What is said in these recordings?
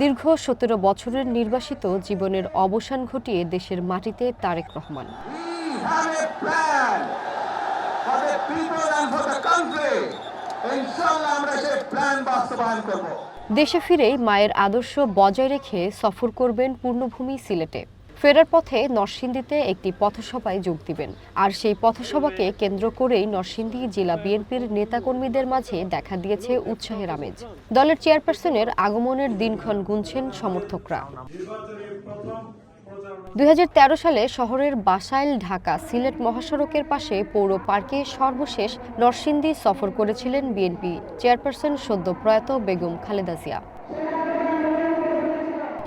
দীর্ঘ সতেরো বছরের নির্বাসিত জীবনের অবসান ঘটিয়ে দেশের মাটিতে তারেক রহমান। দেশে ফিরেই মায়ের আদর্শ বজায় রেখে সফর করবেন পূর্ণভূমি সিলেটে। ফেরার পথে নরসিংদীতে একটি পথসভায় যোগ দিবেন। আর সেই পথসভাকে কেন্দ্র করেই নরসিংদী জেলা বিএনপির নেতাকর্মীদের মাঝে দেখা দিয়েছে উৎসাহের আমেজ। দলের চেয়ারপারসনের আগমনের দিনক্ষণ গুনছেন সমর্থকরা। দুই হাজার তেরো সালে শহরের বাসাইল ঢাকা সিলেট মহাসড়কের পাশে পৌর পার্কে সর্বশেষ নরসিংদী সফর করেছিলেন বিএনপি চেয়ারপারসন সদ্য প্রয়াত বেগম খালেদা জিয়া।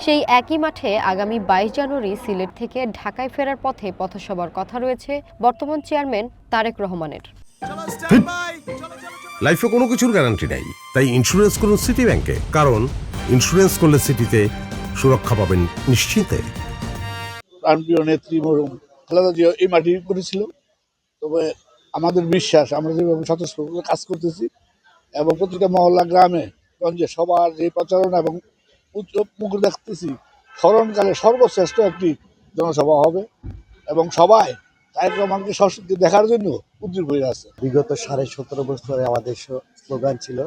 সেই একই মাঠে আগামী বাইশ জানুয়ারি সিলেট থেকে ঢাকায় ফেরার পথে পথসভার কথা রয়েছে বর্তমান চেয়ারম্যান তারেক রহমানের। লাইফে কোনো কিছুর গ্যারান্টি নাই। তাই ইন্স্যুরেন্স করুন সিটি ব্যাংকে কারণ ইন্স্যুরেন্স করলে সিটিতে সুরক্ষা পাবেন নিশ্চিন্তে। প্রাণপ্রিয় নেত্রী মরুম খালেদা জিয়া এই মাটি করেছিল। তবে আমাদের বিশ্বাস আমরা যেভাবে স্বতঃস্ফূর্ত কাজ করতেছি এবং প্রতিটা মহল্লা গ্রামে গঞ্জে সবার যে প্রচারণা এবং উচ্চ মুখ দেখতেছি। স্মরণকালে সর্বশ্রেষ্ঠ একটি জনসভা হবে এবং সবাই রহমানকে সশক্তি দেখার জন্য উদ্যোগ হয়ে আছে। বিগত সাড়ে সতেরো বছরে আমাদের স্লোগান ছিল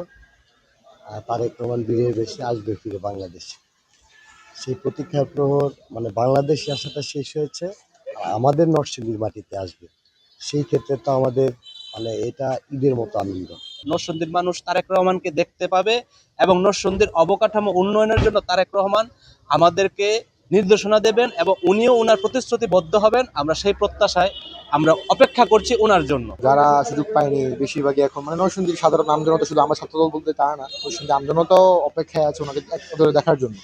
তারেক রহমান বীরের বেশি আসবে ফিরে বাংলাদেশে। সেই প্রতীক্ষার প্রহর মানে বাংলাদেশে আসাটা শেষ হয়েছে আমাদের নরসিংদীর মাটিতে আসবে। সেই ক্ষেত্রে তো আমাদের মানে এটা ঈদের মতো আনন্দ। নরসিংদীর মানুষ তারেক রহমানকে দেখতে পাবে এবং নরসিংদীর অবকাঠামো উন্নয়নের জন্য তারেক রহমান আমাদেরকে নির্দেশনা দেবেন এবং উনিও ওনার প্রতিশ্রুতিবদ্ধ হবেন। আমরা সেই প্রত্যাশায় আমরা অপেক্ষা করছি ওনার জন্য। যারা সুযোগ পায়নি বেশিরভাগই এখন মানে নরসিংদীর সাধারণ আমজনতা শুধু আমার ছাত্রদল বলতে তা না নরসিংদী আমজনতাও অপেক্ষায় আছে ওনাকে দেখার জন্য।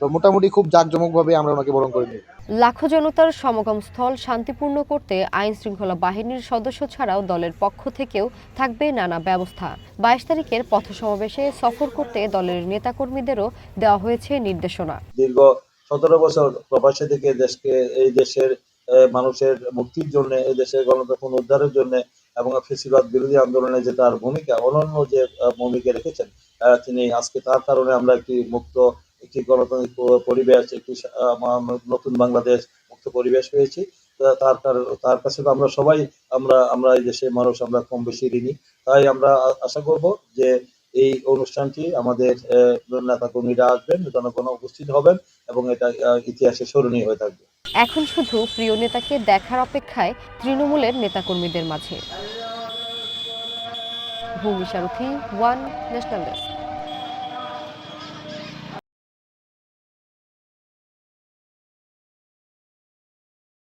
তো মোটামুটি খুব জাঁকজমকভাবে আমরা ওনাকে বরণ করে নিই লাখো জনতার সমাগম স্থল শান্তিপূর্ণ করতে আইন শৃঙ্খলা বাহিনীর সদস্য ছাড়াও দলের পক্ষ থেকেও থাকবে নানা ব্যবস্থা। বাইশ তারিখের পথ সমাবেশে সফর করতে দলের নেতাকর্মীদেরও দেওয়া হয়েছে নির্দেশনা। দীর্ঘ সতেরো বছর প্রবাসী থেকে দেশকে এই দেশের আহ, মানুষের মুক্তির জন্য এই দেশের গণতন্ত্র উদ্ধারের জন্য এবং ফেসিবাদ বিরোধী আন্দোলনে যে তার ভূমিকা অনন্য যে ভূমিকা রেখেছেন আহ, তিনি আজকে তার কারণে আমরা একটি মুক্ত একটি গণতান্ত্রিক পরিবেশ, একটি নতুন বাংলাদেশ মুক্ত পরিবেশ পেয়েছি। তার তার কাছে তো আমরা সবাই, আমরা আমরা এই দেশের মানুষ, আমরা কম বেশি ঋণী। তাই আমরা আশা করব যে এই অনুষ্ঠানটি আমাদের নেতা কর্মীরা আসবেন, জনগণ উপস্থিত হবেন এবং এটা ইতিহাসে স্মরণীয় হয়ে থাকবে। এখন শুধু প্রিয় নেতাকে দেখার অপেক্ষায় তৃণমূলের নেতাকর্মীদের মাঝে। ভূমি সারথী, ওয়ান ন্যাশনাল ডেস্ক।